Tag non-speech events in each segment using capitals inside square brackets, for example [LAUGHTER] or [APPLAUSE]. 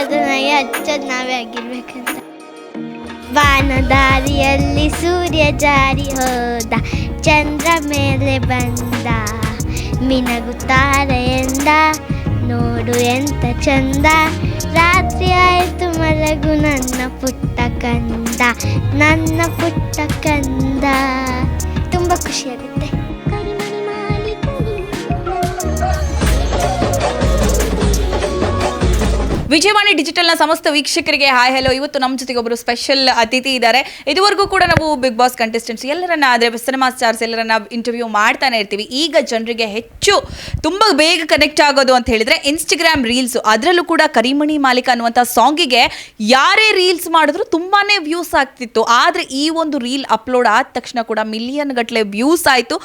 ನನಗೆ ಹಚ್ಚೋದು ನಾವೇ ಆಗಿರ್ಬೇಕಂತ. ವಾನದಾರಿಯಲ್ಲಿ ಸೂರ್ಯ ಜಾರಿ ಹೋದ, ಚಂದ್ರ ಮೇಲೆ ಬಂದ, ಮಿನಗುತ್ತಾರೆ ಎಂದ, ನೋಡು ಎಂತ ಚಂದ. ರಾತ್ರಿ ಆಯಿತು ಮಲಗು, ನನ್ನ ಪುಟ್ಟ ಕಂದ, ನನ್ನ ಪುಟ್ಟ ಕಂದ. ತುಂಬ ಖುಷಿಯಾಗುತ್ತೆ. ವಿಜಯವಾಣಿ ಡಿಜಿಟಲ್ನ ಸಮಸ್ತ ವೀಕ್ಷಕರಿಗೆ ಹಾಯ್ ಹಲೋ ಇವತ್ತು ನಮ್ಮ ಜೊತೆಗೆ ಒಬ್ಬರು ಸ್ಪೆಷಲ್ ಅತಿಥಿ ಇದ್ದಾರೆ. ಇದುವರೆಗೂ ಕೂಡ ನಾವು ಬಿಗ್ ಬಾಸ್ ಕಂಟೆಸ್ಟೆಂಟ್ಸ್ ಎಲ್ಲರನ್ನ ಆದರೆ ಸಿನಿಮಾ ಸ್ಟಾರ್ಸ್ ಎಲ್ಲರನ್ನ ಇಂಟರ್ವ್ಯೂ ಮಾಡ್ತಾನೆ ಇರ್ತೀವಿ. ಈಗ ಜನರಿಗೆ ಹೆಚ್ಚು, ತುಂಬ ಬೇಗ ಕನೆಕ್ಟ್ ಆಗೋದು ಅಂತ ಹೇಳಿದ್ರೆ ಇನ್ಸ್ಟಾಗ್ರಾಮ್ ರೀಲ್ಸು ಅದರಲ್ಲೂ ಕೂಡ ಕರಿಮಣಿ ಮಾಲೀಕ ಅನ್ನುವಂಥ ಸಾಂಗಿಗೆ ಯಾರೇ ರೀಲ್ಸ್ ಮಾಡಿದ್ರು ತುಂಬಾನೇ ವ್ಯೂಸ್ ಆಗ್ತಿತ್ತು. ಆದರೆ ಈ ಒಂದು ರೀಲ್ ಅಪ್ಲೋಡ್ ಆದ ತಕ್ಷಣ ಕೂಡ ಮಿಲಿಯನ್ ಗಟ್ಟಲೆ ವ್ಯೂಸ್ ಆಯಿತು.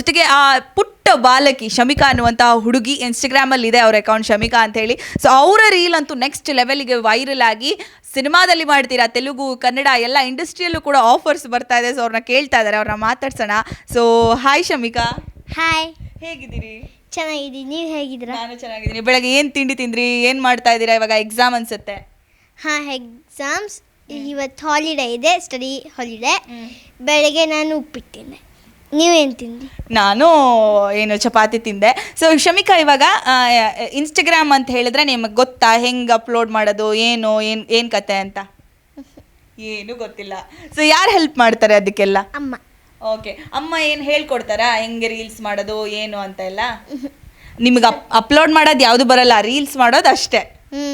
ಜೊತೆಗೆ ಆ ಪುಟ್ಟ ಬಾಲಕಿ ಶಮಿಕಾ ಅನ್ನುವಂತಹ ಹುಡುಗಿ ಇನ್ಸ್ಟಾಗ್ರಾಮಲ್ಲಿ ಇದೆ ಅವ್ರ ಅಕೌಂಟ್ ಶಮಿಕಾ ಅಂತ ಹೇಳಿ. ಸೊ ಅವರ ರೀಲ್ ಅಂತೂ ನೆಕ್ಸ್ಟ್ ಲೆವೆಲ್ಗೆ ವೈರಲ್ ಆಗಿ ಸಿನಿಮಾದಲ್ಲಿ ಮಾಡ್ತೀರಾ? ತೆಲುಗು ಕನ್ನಡ ಎಲ್ಲ ಇಂಡಸ್ಟ್ರಿಯಲ್ಲೂ ಕೂಡ ಆಫರ್ಸ್ ಬರ್ತಾ ಇದೆ. ಸೊ ಅವ್ರನ್ನ ಕೇಳ್ತಾ ಇದ್ದಾರೆ ಅವ್ರನ್ನ ಮಾತಾಡ್ಸೋಣ. So hi Shamika. ಹಾಯ್ ಹೇಗಿದ್ದೀರಿ? ಚೆನ್ನಾಗಿದ್ದೀನಿ. ನೀವು ಹೇಗಿದ್ದೀರಾ? ನಾನು ಚೆನ್ನಾಗಿದ್ದೀನಿ. ಬೆಳಗ್ಗೆ ಏನು ತಿಂಡಿ ತಿಂದ್ರಿ? ಏನು ಮಾಡ್ತಾ ಇದ್ದೀರಾ? ಇವಾಗ ಎಕ್ಸಾಮ್ ಅನ್ಸುತ್ತೆ. ಹಾಂ ಎಕ್ಸಾಮ್ಸ್ ಇವತ್ತು ಹಾಲಿಡೇ ಇದೆ. ಸ್ಟಡಿ ಹಾಲಿಡೇ ಬೆಳಗ್ಗೆ ನಾನು ಉಪ್ಪಿಟ್ಟಿದ್ದೆ. ನೀವೇನು ತಿಂಡಿ ನಾನು ಏನು ಚಪಾತಿ ತಿಂದೆ. ಸೊ ಶಮಿಕಾ ಇವಾಗ ಇನ್ಸ್ಟಾಗ್ರಾಮ್ ಅಂತ ಹೇಳಿದ್ರೆ ನಿಮಗೆ ಗೊತ್ತಾ? ಹೆಂಗೆ ಅಪ್ಲೋಡ್ ಮಾಡೋದು? ಏನು ಏನು ಏನು ಕತೆ ಅಂತ? ಏನು ಗೊತ್ತಿಲ್ಲ. ಸೊ ಯಾರು ಹೆಲ್ಪ್ ಮಾಡ್ತಾರೆ ಅದಕ್ಕೆಲ್ಲ? ಅಮ್ಮ. ಓಕೆ ಅಮ್ಮ ಏನು ಹೇಳ್ಕೊಡ್ತಾರಾ? ಹೆಂಗೆ ರೀಲ್ಸ್ ಮಾಡೋದು ಏನು ಅಂತ ಎಲ್ಲ? ನಿಮಗೆ ಅಪ್ ಅಪ್ಲೋಡ್ ಮಾಡೋದು ಯಾವುದು ಬರಲ್ಲ. ರೀಲ್ಸ್ ಮಾಡೋದು ಅಷ್ಟೇ. ಹ್ಞೂ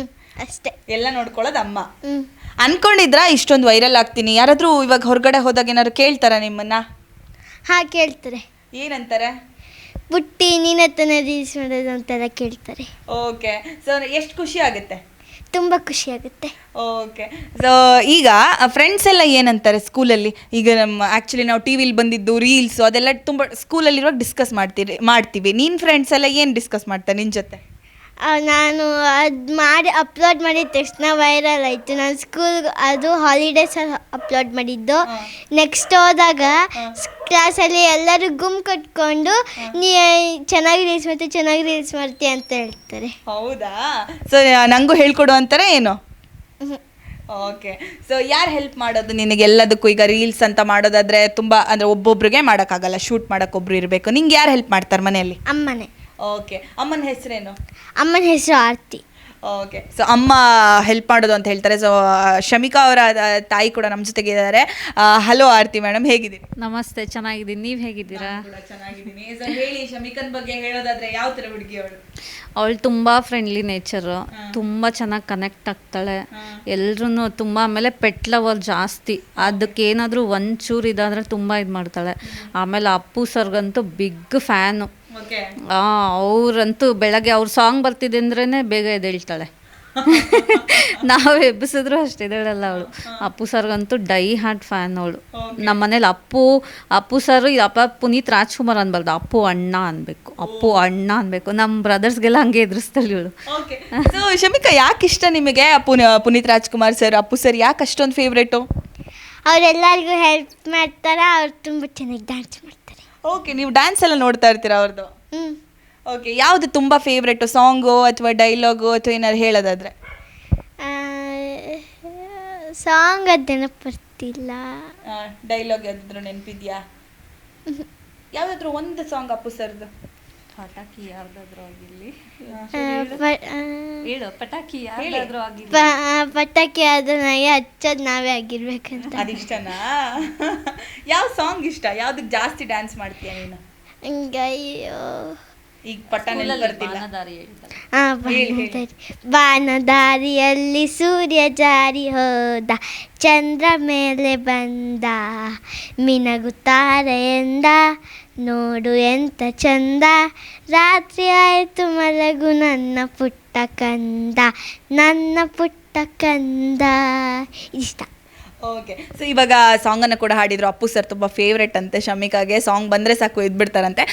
ಅಷ್ಟೇ. ಎಲ್ಲ ನೋಡ್ಕೊಳ್ಳೋದು ಅಮ್ಮ. ಅನ್ಕೊಂಡಿದ್ರಾ? ಇಷ್ಟೊಂದು ವೈರಲ್ ಆಗ್ತೀನಿ. ಯಾರಾದರೂ ಇವಾಗ ಹೊರಗಡೆ ಹೋದಾಗ ಏನಾದ್ರು ಕೇಳ್ತಾರಾ ನಿಮ್ಮನ್ನ? ಹಾಂ ಕೇಳ್ತಾರೆ. ಏನಂತಾರೆ? ಬುಟ್ಟಿ ನಿನ್ನ ತನ ರೀಲ್ಸ್ ಮಾಡೋದು ಅಂತೆಲ್ಲ ಕೇಳ್ತಾರೆ. ಓಕೆ. ಸೊ ಎಷ್ಟು ಖುಷಿ ಆಗುತ್ತೆ? ತುಂಬ ಖುಷಿಯಾಗುತ್ತೆ ಓಕೆ. ಸೊ ಈಗ ಫ್ರೆಂಡ್ಸ್ ಎಲ್ಲ ಏನಂತಾರೆ ಸ್ಕೂಲಲ್ಲಿ ಈಗ ನಮ್ಮ ಆ್ಯಕ್ಚುಲಿ ನಾವು ಟಿ ವಿಲಿ ಬಂದಿದ್ದು ರೀಲ್ಸು ಅದೆಲ್ಲ ತುಂಬ ಸ್ಕೂಲಲ್ಲಿರುವಾಗ ಡಿಸ್ಕಸ್ ಮಾಡ್ತೀರಿ ಮಾಡ್ತೀವಿ. ನಿನ್ನ ಫ್ರೆಂಡ್ಸ್ ಎಲ್ಲ ಏನು ಡಿಸ್ಕಸ್ ಮಾಡ್ತಾರೆ ನಿನ್ನ ಜೊತೆ? ಆ, ನಾನು ಅದು ಮಾಡಿ ಅಪ್ಲೋಡ್ ಮಾಡಿದ ತಕ್ಷಣ ವೈರಲ್ ಆಯಿತು. ನಾನು ಸ್ಕೂಲ್ ಅದು ಹಾಲಿಡೇಸಲ್ಲಿ ಅಪ್ಲೋಡ್ ಮಾಡಿದ್ದು. ನೆಕ್ಸ್ಟ್ ಹೋದಾಗ ಕ್ಲಾಸಲ್ಲಿ ಎಲ್ಲರೂ ಗುಮ್ ಕಟ್ಕೊಂಡು ನೀ ಚೆನ್ನಾಗಿ ರೀಲ್ಸ್ ಮಾಡ್ತೀಯ ಚೆನ್ನಾಗಿ ರೀಲ್ಸ್ ಮಾಡ್ತೀಯ ಅಂತ ಹೇಳ್ತಾರೆ. ಹೌದಾ? ಸೊ ನಂಗೂ ಹೇಳ್ಕೊಡು ಅಂತಾರೆ ಏನು? ಓಕೆ ಸೊ ಯಾರು ಹೆಲ್ಪ್ ಮಾಡೋದು ನಿನಗೆ ಎಲ್ಲದಕ್ಕೂ ಈಗ ರೀಲ್ಸ್ ಅಂತ ಮಾಡೋದಾದ್ರೆ ತುಂಬ ಅಂದರೆ ಒಬ್ಬೊಬ್ರಿಗೆ ಮಾಡೋಕ್ಕಾಗಲ್ಲ ಶೂಟ್ ಮಾಡೋಕೆ ಒಬ್ರು ಇರಬೇಕು. ನಿಂಗೆ ಯಾರು ಹೆಲ್ಪ್ ಮಾಡ್ತಾರೆ ಮನೆಯಲ್ಲಿ? ಅಮ್ಮನೇ. ಓಕೆ ಅಮ್ಮನ ಹೆಸರೇನು? ಅಮ್ಮನ ಹೆಸರು ಆರ್ತಿ. ಓಕೆ ಸೊ ಅಮ್ಮ ಹೆಲ್ಪ್ ಮಾಡೋದು ಅಂತ ಹೇಳ್ತಾರೆ. ಸೊ ಶಮಿಕಾ ಅವರ ತಾಯಿ ಕೂಡ ನಮ್ಮ ಜೊತೆಗೆ ಇದ್ದಾರೆ. ಹಲೋ ಆರತಿ ಮೇಡಮ್ ಹೇಗಿದ್ದೀರಿ? ನಮಸ್ತೆ ಚೆನ್ನಾಗಿದ್ದೀನಿ. ನೀವು ಹೇಗಿದ್ದೀರಾ? ಚೆನ್ನಾಗಿದ್ದೀನಿ. ಹೇಳಿ ಶಮಿಕನ್ ಬಗ್ಗೆ ಹೇಳೋದಾದ್ರೆ ಯಾವ ಥರ ಹುಡುಗಿ ಅವಳು? ಅವಳು ತುಂಬ ಫ್ರೆಂಡ್ಲಿ ನೇಚರು ತುಂಬ ಚೆನ್ನಾಗಿ ಕನೆಕ್ಟ್ ಆಗ್ತಾಳೆ. ಎಲ್ರೂ ತುಂಬ ಆಮೇಲೆ ಪೆಟ್ ಲವರ್ ಜಾಸ್ತಿ. ಅದಕ್ಕೆ ಏನಾದರೂ ಒಂಚೂರು ಇದಾದರೆ ತುಂಬ ಇದು ಮಾಡ್ತಾಳೆ. ಆಮೇಲೆ ಅಪ್ಪು ಸರ್ಗಂತೂ ಬಿಗ್ ಫ್ಯಾನು ಓಕೆ. ಅವರಂತೂ ಬೆಳಗ್ಗೆ ಅವ್ರ ಸಾಂಗ್ ಬರ್ತಿದೆ ಅಂದ್ರೇ ಬೇಗ ಎದ್ದೇಳ್ತಾಳೆ. [LAUGHS] ನಾವು ಎಬ್ಬಿಸಿದ್ರು ಅಷ್ಟೇ ಹೇಳಲ್ಲ ಅವಳು. ಅಪ್ಪು ಸರ್ಗಂತೂ ಡೈ ಹಾರ್ಟ್ ಫ್ಯಾನ್ ಅವಳು. ನಮ್ಮ ಮನೇಲಿ ಅಪ್ಪು ಅಪ್ಪು ಸರ್ ಅಪ್ಪ ಪುನೀತ್ ರಾಜ್ಕುಮಾರ್ ಅನ್ಬಾರ್ದು. ಅಪ್ಪು ಅಣ್ಣ ಅನ್ಬೇಕು. ಅಪ್ಪು ಅಣ್ಣ ಅನ್ಬೇಕು. ನಮ್ಮ ಬ್ರದರ್ಸ್ಗೆಲ್ಲ ಹಂಗೆ ಎದುರಿಸ್ತಾಳೆ ಇವಳು. ಓಕೆ. ಸೊ ಶಮಿಕಾ ಯಾಕೆ ಇಷ್ಟ ನಿಮಗೆ ಪುನ ಪುನೀತ್ ರಾಜ್ಕುಮಾರ್ ಸರ್ ಅಪ್ಪು ಸರ್ ಯಾಕೆ ಅಷ್ಟೊಂದು ಫೇವ್ರೇಟು ಅವರೆಲ್ಲರಿಗೂ ಹೆಲ್ಪ್ ಮಾಡ್ತಾರೆ? ಅವ್ರು ತುಂಬ ಚೆನ್ನಾಗಿ ಡ್ಯಾನ್ಸ್ ಮಾಡ್ತಾರೆ. ಓಕೆ ನೀವು ಡ್ಯಾನ್ಸ್ ಎಲ್ಲ ನೋಡ್ತಾ ಇರ್ತೀರಾ ಅವ್ರದ್ದು ಹ್ಞೂ ಓಕೆ ಯಾವುದು ತುಂಬ ಫೇವ್ರೇಟು ಸಾಂಗು ಅಥವಾ ಡೈಲಾಗು ಅಥವಾ ಏನಾದ್ರು ಹೇಳೋದಾದ್ರೆ? ಸಾಂಗ್ ಅದು ನೆನಪು ಬರ್ತಿಲ್ಲ. ಡೈಲಾಗ್ ಯಾವ್ದಾದ್ರು ನೆನಪಿದ್ಯಾ? ಯಾವ್ದಾದ್ರು ಒಂದು ಸಾಂಗ್ ಅಪ್ಪು ಸರ್ದು? ಪಟಾಕಿ ಯಾವ್ದಾದ್ರು ಆಗಿರ್ಲಿ. ಹೇಳು. ಪಟಾಕಿ ಯಾವ್ದಾದ್ರು ಆಗಿರ್ಲಿ. ಪಟಾಕಿ ಆದ್ರೆ ನನಗೆ ಹಚ್ಚೋದು ನಾವೇ ಆಗಿರ್ಬೇಕಂತ. ಅದಿಷ್ಟನಾ? [LAUGHS] ಯಾವ ಸಾಂಗ್ ಇಷ್ಟ? ಯಾವ್ದಕ್ಕೆ ಜಾಸ್ತಿ ಡ್ಯಾನ್ಸ್ ಮಾಡ್ತೀಯ ನೀನು? ಹಂಗಯ್ಯೋ. ಅಯ್ಯೋ ಈಗ ಬರ್ತಿಲ್ಲ. ಬಾನದಾರಿಯಲ್ಲಿ ಸೂರ್ಯ ಜಾರಿ ಹೋದ ಚಂದ್ರ ಮೇಲೆ ಬಂದ ಮಿನಗುತ್ತಾರೆ ಎಂದ ನೋಡು ಎಂತ ಚಂದ ರಾತ್ರಿ ಆಯಿತು ಮಲಗು ನನ್ನ ಪುಟ್ಟ ಕಂದ ನನ್ನ ಪುಟ್ಟ ಕಂದ. ಇಷ್ಟ ಓಕೆ ಸೊ ಇವಾಗ ಸಾಂಗನ್ನು ಕೂಡ ಹಾಡಿದ್ರು. ಅಪ್ಪು ಸರ್ ತುಂಬ ಫೇವ್ರೆಟ್ ಅಂತೆ ಶಮಿಕಾಗೆ. ಸಾಂಗ್ ಬಂದರೆ ಸಾಕು ಇದ್ಬಿಡ್ತಾರಂತೆ.